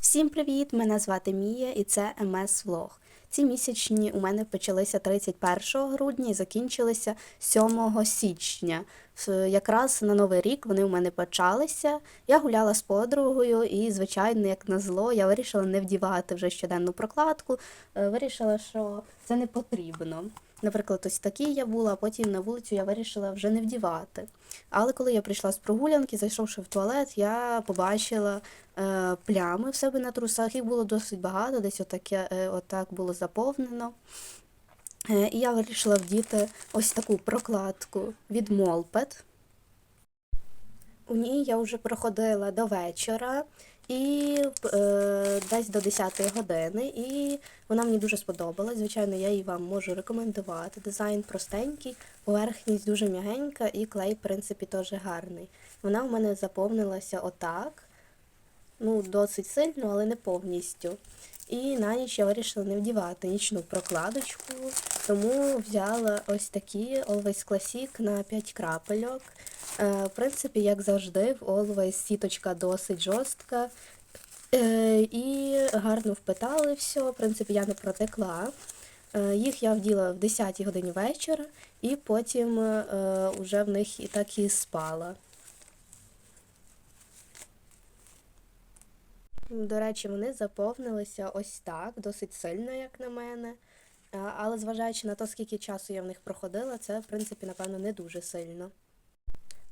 Всім привіт! Мене звати Мія і це МС Влог. Ці місячні у мене почалися 31 грудня і закінчилися 7 січня. Якраз на Новий рік вони у мене почалися. Я гуляла з подругою, і, звичайно, як назло, я вирішила не вдівати вже щоденну прокладку. Е, Вирішила, що це не потрібно. Наприклад, ось такий я була, а потім на вулицю я вирішила вже не вдівати. Але коли я прийшла з прогулянки, зайшовши в туалет, я побачила плями в себе на трусах. Їх було досить багато, десь отаке, е, отак було заповнено. Е, і я вирішила вдіти ось таку прокладку від Молпет. У ній я вже проходила до вечора і е, десь до 10 години, і вона мені дуже сподобалась. Звичайно, я її вам можу рекомендувати. Дизайн простенький, поверхність дуже м'ягенька і клей, в принципі, теж гарний. Вона у мене заповнилася отак. Ну, досить сильно, але не повністю. І на ніч я вирішила не вдівати нічну прокладочку, тому взяла ось такі Always Classic на 5 крапельок. Е, в принципі, як завжди, в Always сіточка досить жорстка. Е, і гарно впитали все. В принципі, я не протекла. Е, їх я вділа в 10 годині вечора, і потім е, уже в них і так і спала. До речі, вони заповнилися ось так, досить сильно, як на мене. Але зважаючи на те, скільки часу я в них проходила, це, в принципі, напевно, не дуже сильно.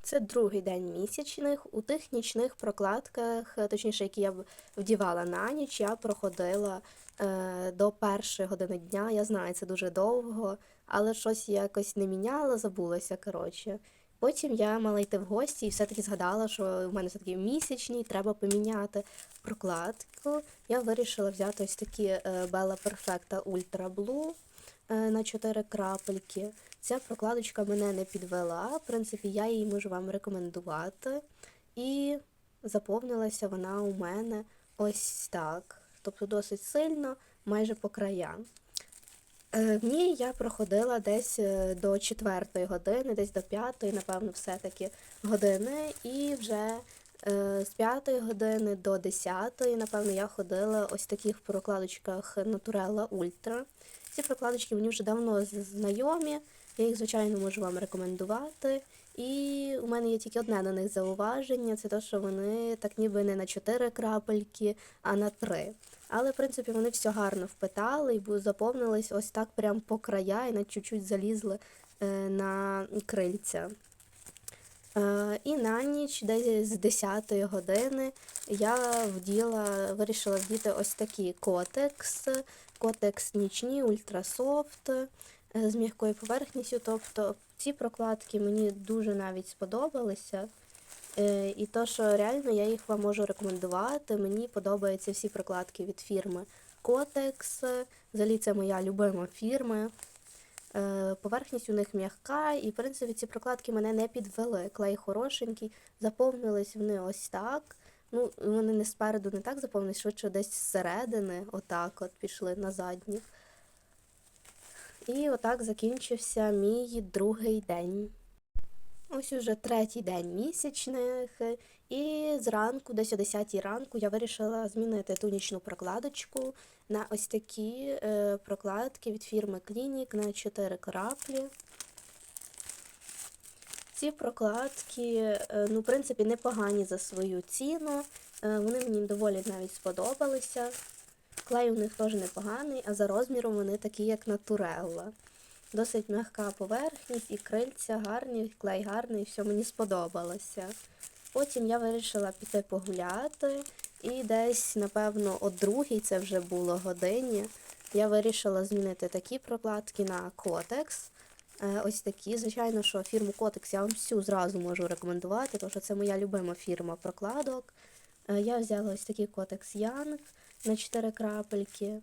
Це другий день місячних. У тих нічних прокладках, точніше, які я вдівала на ніч, я проходила е, до першої години дня. Я знаю, це дуже довго, але щось якось не міняла, забулася, коротше. Потім я мала йти в гості і все-таки згадала, що в мене все-таки місячні, треба поміняти прокладку. Я вирішила взяти ось такі е, Bella Perfecta Ultra Blue е, на 4 крапельки. Ця прокладочка мене не підвела. В принципі, я її можу вам рекомендувати. І заповнилася вона у мене ось так. Тобто досить сильно, майже по краям. Е, В ній я проходила десь е, до четвертої години, десь до п'ятої, напевно, все-таки години. І вже е, з п'ятої години до десятої, напевно, я ходила ось в таких прокладочках Naturella Ultra. Ці прокладочки мені вже давно знайомі. Я їх, звичайно, можу вам рекомендувати. І у мене є тільки одне на них зауваження: це те, що вони так ніби не на 4 крапельки, а на 3. Але, в принципі, вони все гарно впитали і заповнились ось так прям по края і на чуть-чуть залізли е, на крильця. Е, І на ніч, десь з 10 години, я вділа, вирішила вдіти ось такі котекс, котекс нічні, ультрасофт е, з м'якою поверхністю. Тобто ці прокладки мені дуже навіть сподобалися. Е, І то, що реально я їх вам можу рекомендувати. Мені подобаються всі прокладки від фірми Kotex. Взагалі це моя любима фірма. Е, Поверхність у них м'яка, і в принципі ці прокладки мене не підвели. Клей хорошенький, заповнились вони ось так. Ну, вони не спереду не так заповнились, швидше десь зсередини, отак от пішли на задні. І отак закінчився мій другий день. Ось уже третій день місячних, і зранку, десь о 10 ранку, я вирішила змінити ту нічну прокладочку на ось такі е, прокладки від фірми Clinic на 4 краплі. Ці прокладки, е, ну, в принципі, непогані за свою ціну. Е, Вони мені доволі навіть сподобалися. Клей у них теж непоганий, а за розміром вони такі, як Naturella. Досить м'яка поверхність і крильця гарні, клей гарний, все мені сподобалося. Потім я вирішила піти погуляти, і десь, напевно, о другій це вже було годині. Я вирішила змінити такі прокладки на. Е, Ось такі. Звичайно, що фірму Kotex я вам всю зразу можу рекомендувати, тому що це моя любима фірма прокладок. Е, Я взяла ось такий Kotex Young на 4 крапельки.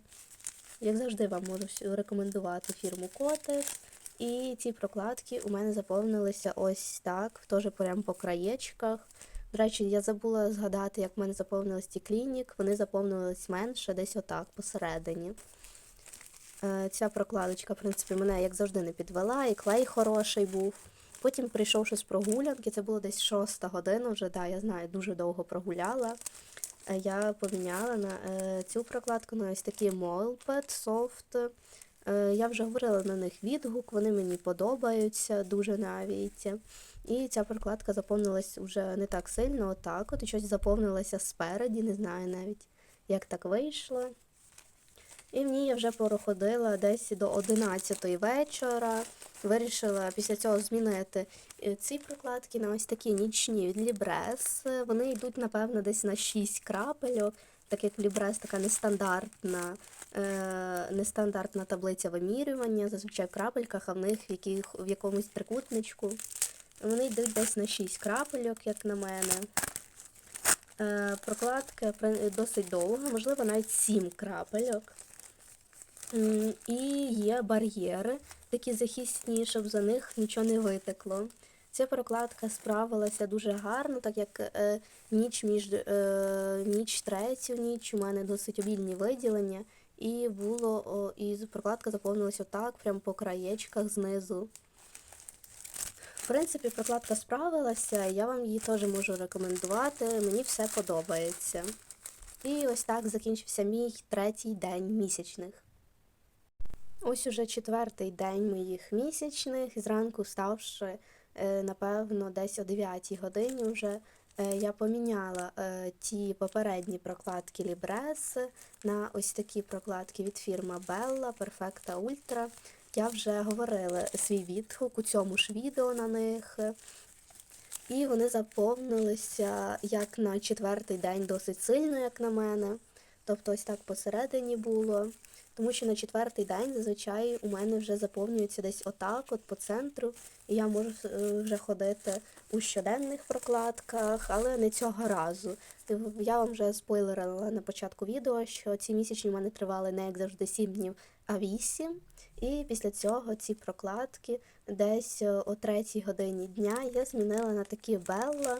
Як завжди, вам можу рекомендувати фірму Kotex. І ці прокладки у мене заповнилися ось так, теж прямо по краєчках. До речі, я забула згадати, як в мене заповнились ті клінік. Вони заповнились менше, десь отак, посередині. Е, Ця прокладочка, в принципі, мене, як завжди, не підвела, і клей хороший був. Потім, прийшовши з прогулянки, це було десь шоста година вже, да, я знаю, дуже довго прогуляла. Е, я поміняла на е, цю прокладку на ось такі Molpet Soft. Е, Я вже говорила на них відгук, вони мені подобаються дуже навіть. І ця прокладка заповнилась вже не так сильно, отак от, і щось заповнилося спереді, не знаю навіть, як так вийшло. І в ній я вже проходила десь до 11 вечора. Вирішила після цього змінити е, ці прокладки на ось такі нічні від Libres. Вони йдуть, напевно, десь на 6 крапельок, так як Libres така нестандартна, е, нестандартна таблиця вимірювання, зазвичай в крапельках, а в них в, яких, в якомусь трикутничку. Вони йдуть десь на 6 крапельок, як на мене. Е, прокладка досить довга, можливо, навіть 7 крапельок. І є бар'єри, такі захисні, щоб за них нічого не витекло. Ця прокладка справилася дуже гарно, так як е, ніч між е, ніч третю ніч у мене досить обільні виділення, і було о, і прокладка заповнилася отак, прямо по краєчках знизу. В принципі, прокладка справилася, я вам її теж можу рекомендувати. Мені все подобається. І ось так закінчився мій третій день місячних. Ось уже четвертий день моїх місячних. Зранку вставши, е, напевно, десь о 9 годині вже е, я поміняла е, ті попередні прокладки Libres на ось такі прокладки від фірми Bella Perfecta Ultra. Я вже говорила свій відгук у цьому ж відео на них. І вони заповнилися як на четвертий день досить сильно, як на мене. Тобто ось так посередині було. Тому що на четвертий день зазвичай у мене вже заповнюється десь отак, от по центру. І я можу е, вже ходити у щоденних прокладках, але не цього разу. Я вам вже спойлерила на початку відео, що ці місячні в мене тривали не як завжди 7 днів, а 8. І після цього ці прокладки десь е, о третій годині дня я змінила на такі Белла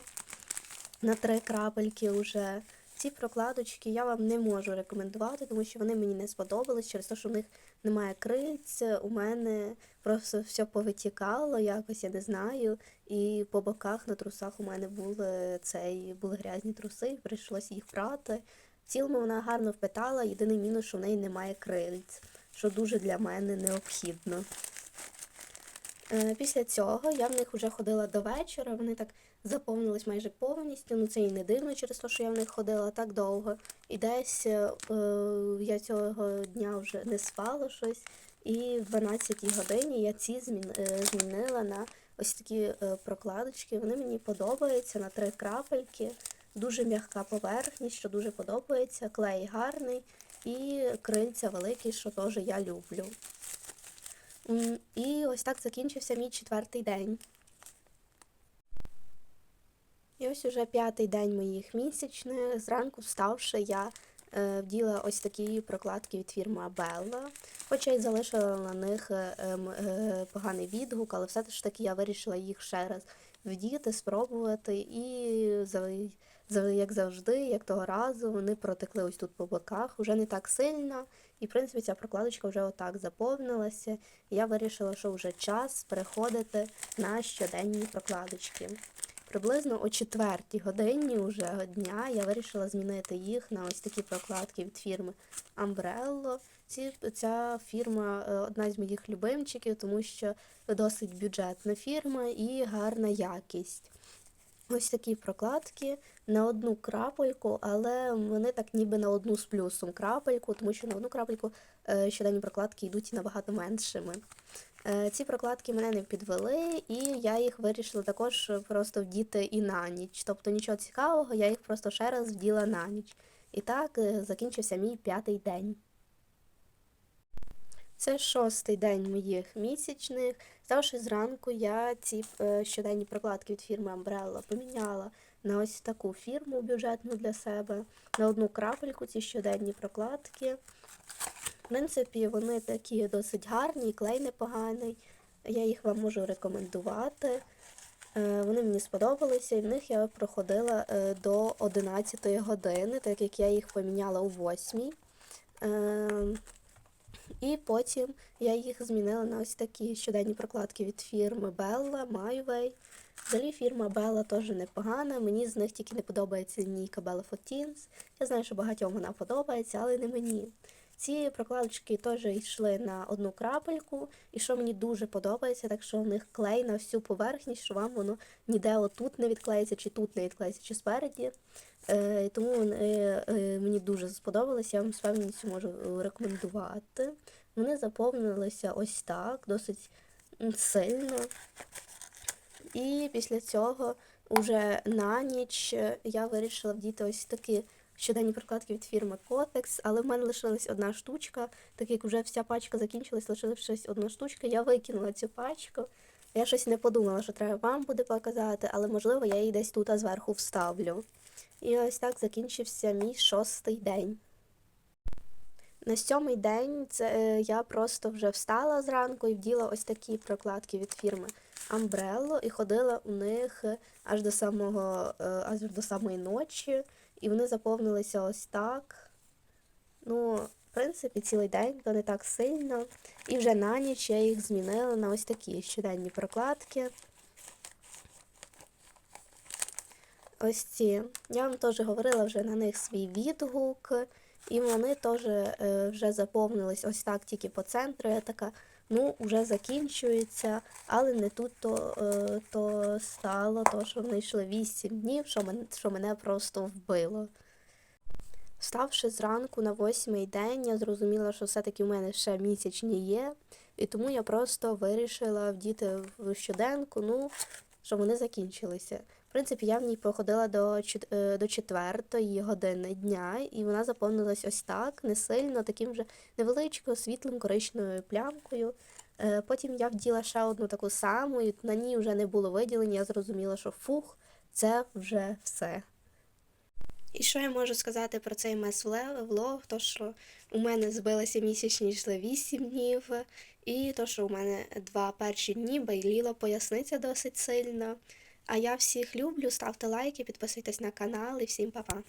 на три крапельки вже. Ці прокладочки я вам не можу рекомендувати, тому що вони мені не сподобались через те, що в них немає крильць. У мене просто все повитікало, якось я не знаю. І по боках на трусах у мене були цей були грязні труси, прийшлося їх прати. В цілому вона гарно впитала, єдиний мінус, що в неї немає крильць, що дуже для мене необхідно. Е, Після цього я в них вже ходила до вечора, вони так заповнились майже повністю. Ну це і не дивно через те, що я в них ходила так довго. І десь е, я цього дня вже не спала щось. І в 12 годині я ці е, змінила на ось такі е, прокладочки. Вони мені подобаються на три крапельки. Дуже м'яка поверхність, що дуже подобається. Клей гарний і крильця великі, що теж я люблю. І ось так закінчився мій четвертий день. І ось уже п'ятий день моїх місячних. Зранку вставши, я е, вділа ось такі прокладки від фірми Abella. Хоча й залишила на них е, е, поганий відгук, але все ж таки я вирішила їх ще раз вдіти, спробувати. І як завжди, як того разу, вони протекли ось тут по боках, уже не так сильно. І, в принципі, ця прокладочка вже отак заповнилася. Я вирішила, що вже час переходити на щоденні прокладочки. Приблизно о четвертій годині уже дня я вирішила змінити їх на ось такі прокладки від фірми Umbrello. Ці, ця фірма е, одна з моїх любимчиків, тому що досить бюджетна фірма і гарна якість. Ось такі прокладки на одну крапельку, але вони так ніби на одну з плюсом крапельку, тому що на одну крапельку е, щоденні прокладки йдуть набагато меншими. Е, Ці прокладки мене не підвели, і я їх вирішила також просто вдіти і на ніч. Тобто нічого цікавого, я їх просто ще раз вділа на ніч. І так закінчився мій п'ятий день. Це шостий день моїх місячних. Ставши зранку, я ці е, щоденні прокладки від фірми Umbrella поміняла на ось таку фірму бюджетну для себе, на одну крапельку ці щоденні прокладки. В принципі, вони такі досить гарні, клей непоганий. Я їх вам можу рекомендувати. Е, Вони мені сподобалися, і в них я проходила е, до 11 години, так як я їх поміняла у 8. І потім я їх змінила на ось такі щоденні прокладки від фірми Bella, MyWay. Взагалі фірма Bella теж непогана. Мені з них тільки не подобається лінійка Bella for Я знаю, що багатьом вона подобається, але не мені. Ці прокладочки теж йшли на одну крапельку, і що мені дуже подобається, так що в них клей на всю поверхність, що вам воно ніде отут не відклеїться, чи тут не відклеїться, чи спереді. Е, тому вони е, мені дуже сподобалися, я вам з певністю можу е, рекомендувати. Вони заповнилися ось так, досить сильно. І після цього уже на ніч е, я вирішила вдіти ось такі щоденні прокладки від фірми Kotex, але в мене лишилась одна штучка, так як вже вся пачка закінчилась, лишилась одна штучка, я викинула цю пачку. Я щось не подумала, що треба вам буде показати, але можливо я її десь тут а зверху вставлю. І ось так закінчився мій шостий день. На сьомий день це е, я просто вже встала зранку і вділа ось такі прокладки від фірми Umbrello і ходила у них аж до самого е, аж до самої ночі, і вони заповнилися ось так. Ну, в принципі, цілий день, то не так сильно. І вже на ніч я їх змінила на ось такі щоденні прокладки. Ось ці. Я вам теж говорила вже на них свій відгук, і вони теж е, вже заповнились ось так тільки по центру. Я така, ну, вже закінчується, але не тут то, е, то стало, то що вони йшли 8 днів, що мене, що мене просто вбило. Ставши зранку на восьмий день, я зрозуміла, що все-таки в мене ще місячні є, і тому я просто вирішила вдіти в щоденку, ну, щоб вони закінчилися. Принципі, я в ній походила до, е, до четвертої години дня, і вона заповнилась ось так, не сильно, таким же невеличкою світлим коричневою плямкою. Е, Потім я вділа ще одну таку саму, і на ній вже не було виділень, я зрозуміла, що фух, це вже все. І що я можу сказати про цей мес-влог? То, що у мене збилися місячні йшли 8 днів, і то, що у мене два перші дні байліла поясниця досить сильно. А я всіх люблю, ставте лайки, підписуйтесь на канал і всім па-па.